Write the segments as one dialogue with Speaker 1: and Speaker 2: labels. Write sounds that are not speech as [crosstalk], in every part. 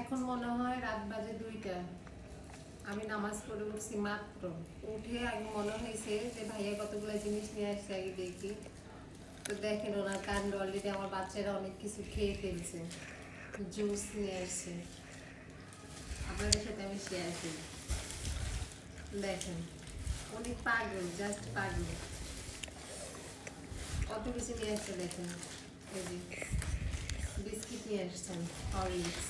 Speaker 1: এখন মনে হয় রাত বাজে দুইটা। আমি নামাজ পড়ে উঠছি মাত্র। উঠে আগে মনে হয়েছে যে ভাইয়া কতগুলো জিনিস নিয়ে আসছে আগে দেখি। তো দেখেন ওনার কাণ্ড অলরেডি আমার বাচ্চারা অনেক কিছু খেয়ে ফেলছে। জুস নিয়ে আসছে। আপনাদের সাথে আমি শেয়ার করি। দেখেন অনেক পাগল জাস্ট পাগল। কত কিছু নিয়ে আসছে দেখেন। এই যে, বিস্কিট নিয়ে আসছেন হরলিক্স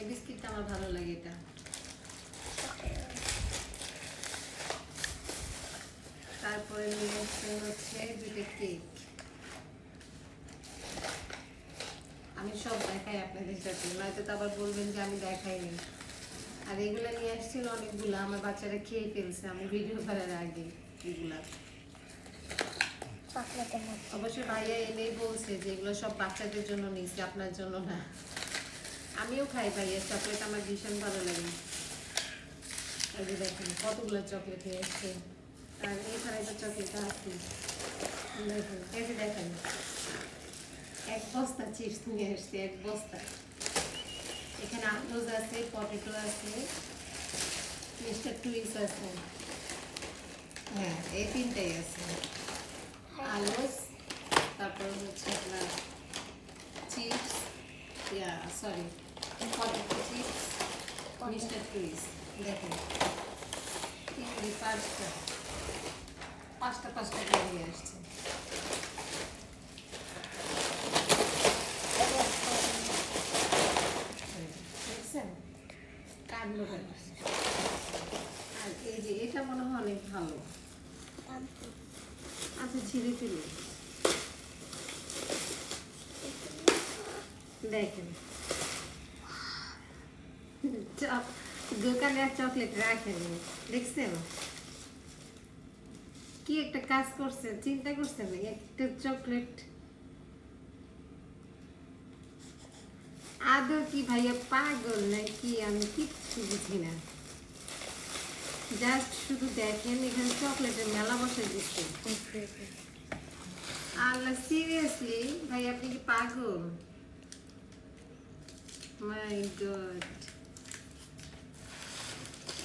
Speaker 1: এই বিস্কিটটা আমার ভালো লাগে এটা। তারপরে নিয়ে হচ্ছে দুটো কেক। আমি সব দেখাই আপনাদের সাথে নয়তো তো আবার বলবেন যে আমি দেখাইনি আর এগুলো নিয়ে আসছিল অনেকগুলো আমার বাচ্চারা খেয়ে ফেলছে আমি ভিডিও করার আগে এগুলা। অবশ্যই ভাইয়া এনেই বলছে যে এগুলো সব বাচ্চাদের জন্য নিয়েছি আপনার জন্য না। আমিও খাই ভাইয়া চকলেট আমার ভীষণ ভালো লাগে। এই যে দেখেন, কতগুলো চকলেট নিয়ে এসছে আর এখানে তো চকলেট আছে। দেখেন, এই যে দেখেন, এক বস্তা চিপস নিয়ে এসছে এক বস্তা। এখানে আলুজ আছে পটেটো আছে, মিস্টার টুইস আছে। হ্যাঁ এই তিনটাই আছে। আলুস, তারপর হচ্ছে আপনার চিপস ইয়া সরি মিস্টার টুইস দেখেন তিনটি পাঁচটা পাঁচটা পাঁচটা করে নিয়ে আসছে দেখছেন কাটলো কেন আর এই যে এটা মনে হয় অনেক ভালো। আচ্ছা ছিঁড়ে ফেলে। দেখেন। [laughs] চকলেট কি একটা কাজ করছে চিন্তা চকলেট আদৌ কি ভাইয়া, পাগল নাকি? আমি কিচ্ছু বুঝি না। জাস্ট শুধু দেখেন, এখানে চকলেটের মেলা বসে দিচ্ছে। আল্লাহ সিরিয়াসলি ভাই আপনি কি পাগল? মাই গড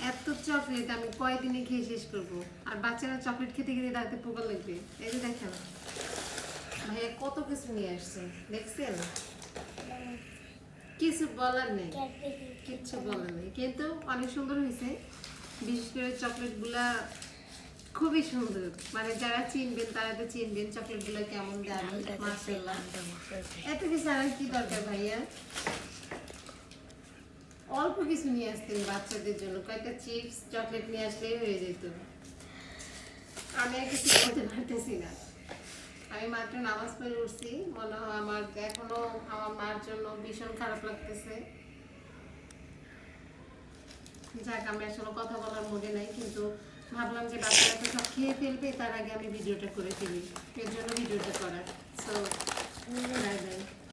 Speaker 1: এত চকলেট আমি কয়দিনে খেয়ে শেষ করব? আর বাচ্চারা চকলেট খেতে খেতে দাঁড়াতে পোকা লাগবে। এই যে দেখেন। ভাইয়া কত কিছু নিয়ে আসছে দেখছেন? কিছু বলার নেই। কিচ্ছু বলার নেই। কিন্তু অনেক সুন্দর হয়েছে। বিশেষ করে চকলেটগুলা খুবই সুন্দর। মানে যারা চিনবেন তারা তো চিনবেন চকলেটগুলো কেমন দামি মাশাআল্লাহ। এত কিছু আর কি দরকার ভাইয়া? অল্প কিছু নিয়ে আসতেন বাচ্চাদের জন্য। কয়েকটা চিপস, চকলেট নিয়ে আসলেই হয়ে যেত। আমি আর কিছু বলতে পারতেছি না। আমি মাত্র নামাজ পড়ে উঠছি। মনে হয় আমার এখনও আমার মার জন্য ভীষণ খারাপ লাগতেছে। যাক, আমি আসলে কথা বলার মুডে নাই, কিন্তু ভাবলাম যে বাচ্চারা তো সব খেয়ে ফেলবে, তার আগে আমি ভিডিওটা করে ফেলি। এর জন্য ভিডিওটা করার। So by